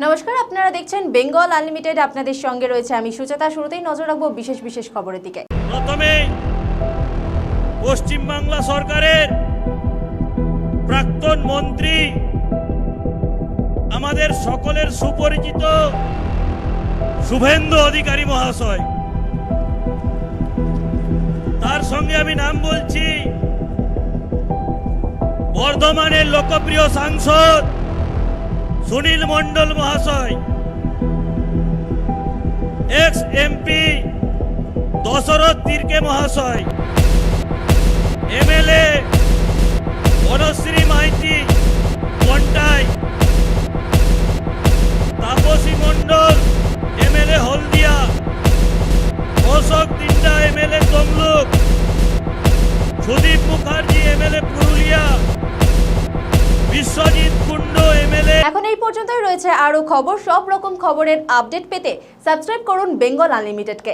নমস্কার, আপনারা দেখছেন বেঙ্গল আনলিমিটেড। আপনাদের সঙ্গে রয়েছে আমি সুচেতা শুরুতেই নজর রাখব বিশেষ বিশেষ খবরের দিকে। প্রথমে পশ্চিমবাংলা সরকারের প্রাক্তন মন্ত্রী, আমাদের সকলের সুপরিচিত শুভেন্দু অধিকারী মহাশয়। তার সঙ্গে আমি নাম বলছি বর্ধমানের লোকপ্রিয় সাংসদ সুনীল মণ্ডল মহাশয় এক্স এমপি দশরথ তির্কে মহাশয়, MLA Banashree Maity Contai Tapasi Mondal MLA Haldia, Ashok Dinda MLA Tamluk, Sudip Mukherjee MLA Purulia, Biswajit Kundu এখন এই পর্যন্তই রয়েছে আরও খবর। সব রকম খবরের আপডেট পেতে সাবস্ক্রাইব করুন বেঙ্গল আনলিমিটেডকে।